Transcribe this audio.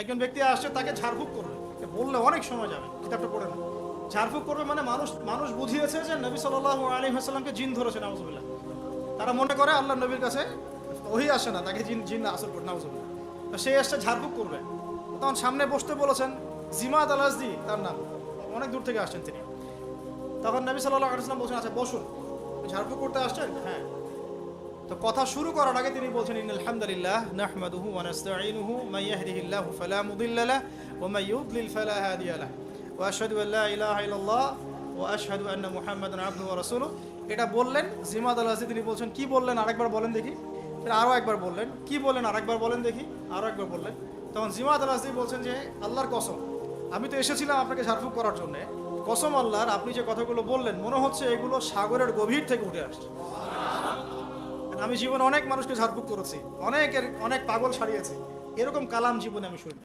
একজন ব্যক্তি আসছে, তাকে ঝাড়ফুঁক করবে। বললে অনেক সময় যাবে, কিতাবটা পড়ে না। ঝাড়ফুঁক করবে মানে মানুষ মানুষ বুঝিয়েছে যে নবী সাল্লাহ আলী হাসাল্লামকে জিন ধরেছে, নাউজুবিল্লাহ। তারা মনে করে আল্লাহ নবীর কাছে ওহি আসে না, তাকে জিন জিন আসল করে, নাউজুবিল্লাহ। তো সে এসছে ঝাড়ফুঁক করবে। তখন সামনে বসতে বলেছেন জিমাত আল তার নাম। অনেক দূর থেকে আসছেন তিনি। তখন নবী সাল্লাহ আলাইসাল্লাম বলছেন আচ্ছা বসুন। ঝাড়ফুঁক করতে আসছেন হ্যাঁ। তো কথা শুরু করার আগে তিনি বলছেন ইন আলহামদুলিল্লাহ নাহমাদুহু ওয়া নাস্তাঈনুহু মান ইয়াহদিহিল্লাহু ফালা মুদিল্লা ওয়া মান ইউদ্লিল ফালা হাদিয়া লাহ ওয়া আশহাদু আন লা ইলাহা ইল্লাল্লাহ ওয়া আশহাদু আন্না মুহাম্মাদান আবদুহু ওয়া রাসূলুহু। এটা বললেন জিমাদ আল তিনি বলছেন, কি বললেন? আরেকবার বলেন দেখি। আরও একবার বললেন, কি বললেন? আরেকবার বলেন দেখি। আরও একবার বললেন। তখন জিমাদ আল বলছেন যে, আল্লাহর কসম, আমি তো এসেছিলাম আপনাকে ঝাড়ফুঁক করার জন্য। কসম আল্লাহর, আপনি যে কথাগুলো বললেন, মনে হচ্ছে এগুলো সাগরের গভীর থেকে উঠে আসছে। আমি জীবনে অনেক মানুষকে ঝাড়ফুঁক করেছি, অনেকের অনেক পাগল সারিয়েছি। এরকম কালাম জীবনে আমি শুনি